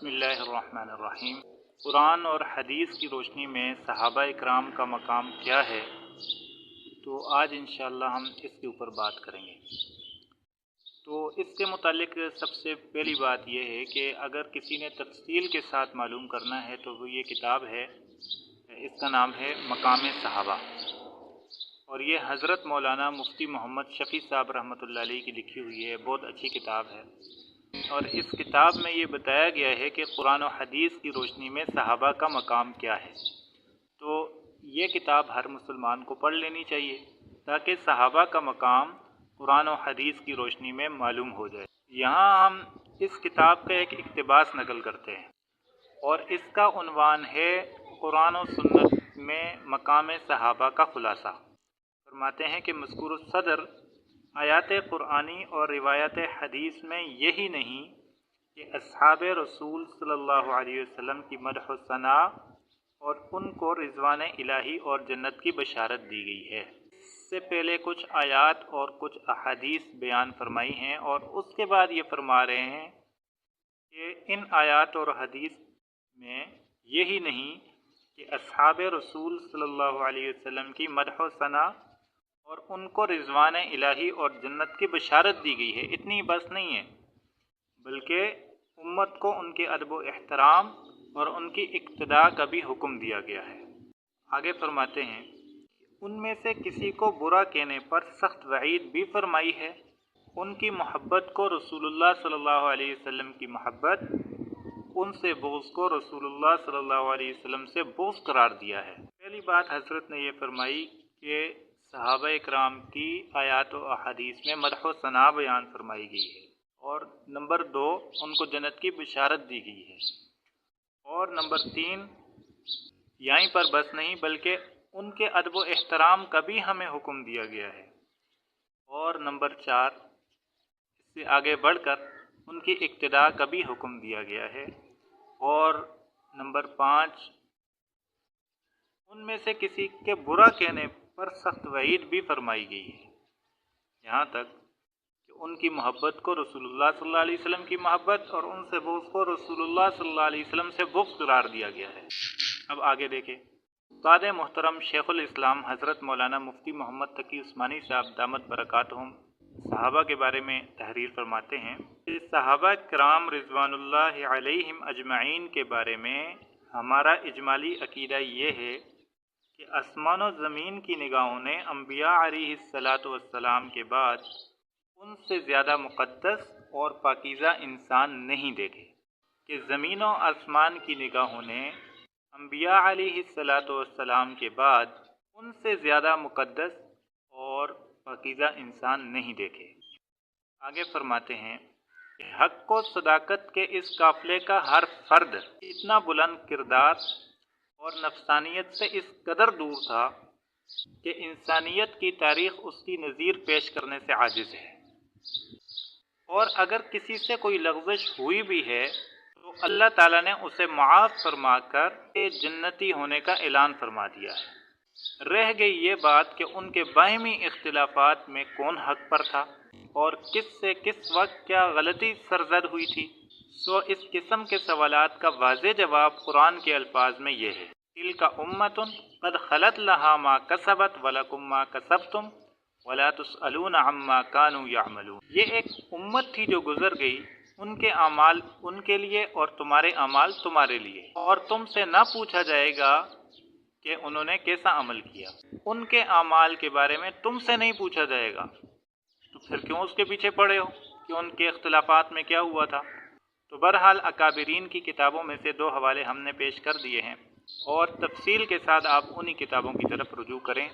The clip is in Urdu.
بسم اللہ الرحمن الرحیم۔ قرآن اور حدیث کی روشنی میں صحابہ اکرام کا مقام کیا ہے؟ تو آج انشاءاللہ ہم اس کے اوپر بات کریں گے۔ تو اس کے متعلق سب سے پہلی بات یہ ہے کہ اگر کسی نے تفصیل کے ساتھ معلوم کرنا ہے تو وہ یہ کتاب ہے، اس کا نام ہے مقام صحابہ۔ اور یہ حضرت مولانا مفتی محمد شفیع صاحب رحمۃ اللہ علیہ کی لکھی ہوئی ہے، بہت اچھی کتاب ہے۔ اور اس کتاب میں یہ بتایا گیا ہے کہ قرآن و حدیث کی روشنی میں صحابہ کا مقام کیا ہے۔ تو یہ کتاب ہر مسلمان کو پڑھ لینی چاہیے تاکہ صحابہ کا مقام قرآن و حدیث کی روشنی میں معلوم ہو جائے۔ یہاں ہم اس کتاب کا ایک اقتباس نقل کرتے ہیں اور اس کا عنوان ہے قرآن و سنت میں مقام صحابہ کا خلاصہ۔ فرماتے ہیں کہ مذکور الصدر آیات قرآنی اور روایت حدیث میں یہی نہیں کہ اصحاب رسول صلی اللہ علیہ وسلم کی مدح و ثناء اور ان کو رضوان الہی اور جنت کی بشارت دی گئی ہے۔ اس سے پہلے کچھ آیات اور کچھ احادیث بیان فرمائی ہیں اور اس کے بعد یہ فرما رہے ہیں کہ ان آیات اور حدیث میں یہی نہیں کہ اصحاب رسول صلی اللہ علیہ وسلم کی مدح و ثناء اور ان کو رضوان الہی اور جنت کی بشارت دی گئی ہے۔ اتنی بس نہیں ہے، بلکہ امت کو ان کے ادب و احترام اور ان کی اقتداء کا بھی حکم دیا گیا ہے۔ آگے فرماتے ہیں، ان میں سے کسی کو برا کہنے پر سخت وعید بھی فرمائی ہے۔ ان کی محبت کو رسول اللہ صلی اللہ علیہ وسلم کی محبت، ان سے بغض کو رسول اللہ صلی اللہ علیہ وسلم سے بغض قرار دیا ہے۔ پہلی بات حضرت نے یہ فرمائی کہ صحابہ اکرام کی آیات و احادیث میں مدح و ثناء بیان فرمائی گئی ہے اور نمبر دو ان کو جنت کی بشارت دی گئی ہے اور نمبر تین یہیں پر بس نہیں بلکہ ان کے ادب و احترام کا بھی ہمیں حکم دیا گیا ہے۔ اور نمبر چار، اس سے آگے بڑھ کر ان کی ابتدا کا بھی حکم دیا گیا ہے۔ اور نمبر پانچ، ان میں سے کسی کے برا کہنے پر سخت وعید بھی فرمائی گئی ہے۔ یہاں تک کہ ان کی محبت کو رسول اللہ صلی اللہ علیہ وسلم کی محبت اور ان سے بغض کو رسول اللہ صلی اللہ علیہ وسلم سے بغض قرار دیا گیا ہے۔ اب آگے دیکھیں۔ استاد محترم شیخ الاسلام حضرت مولانا مفتی محمد تقی عثمانی صاحب دامت برکاتہم صحابہ کے بارے میں تحریر فرماتے ہیں۔ صحابہ کرام رضوان اللہ علیہم اجمعین کے بارے میں ہمارا اجمالی عقیدہ یہ ہے کہ آسمان و زمین کی نگاہوں نے انبیاء علیہ الصلاۃ والسلام کے بعد ان سے زیادہ مقدس اور پاکیزہ انسان نہیں دیکھے کہ زمین و آسمان کی نگاہوں نے انبیاء علیہ الصلاۃ والسلام کے بعد ان سے زیادہ مقدس اور پاکیزہ انسان نہیں دیکھے۔ آگے فرماتے ہیں کہ حق و صداقت کے اس قافلے کا ہر فرد اتنا بلند کردار اور نفسانیت سے اس قدر دور تھا کہ انسانیت کی تاریخ اس کی نظیر پیش کرنے سے عاجز ہے۔ اور اگر کسی سے کوئی لغزش ہوئی بھی ہے، تو اللہ تعالیٰ نے اسے معاف فرما کر جنتی ہونے کا اعلان فرما دیا ہے۔ رہ گئی یہ بات کہ ان کے باہمی اختلافات میں کون حق پر تھا اور کس سے کس وقت کیا غلطی سرزد ہوئی تھی۔ سو اس قسم کے سوالات کا واضح جواب قرآن کے الفاظ میں یہ ہے۔ دل کا امت قد خلط لہا ما کسبت ولکم ما کسبتم ولا تسألون عما کانو یعملون۔ یہ ایک امت تھی جو گزر گئی، ان کے اعمال ان کے لیے اور تمہارے اعمال تمہارے لیے۔ اور تم سے نہ پوچھا جائے گا کہ انہوں نے کیسا عمل کیا۔ ان کے اعمال کے بارے میں تم سے نہیں پوچھا جائے گا۔ تو پھر کیوں اس کے پیچھے پڑے ہو؟ کہ ان کے اختلافات میں کیا ہوا تھا؟ تو بہرحال اکابرین کی کتابوں میں سے دو حوالے ہم نے پیش کر دیے ہیں اور تفصیل کے ساتھ آپ انہی کتابوں کی طرف رجوع کریں۔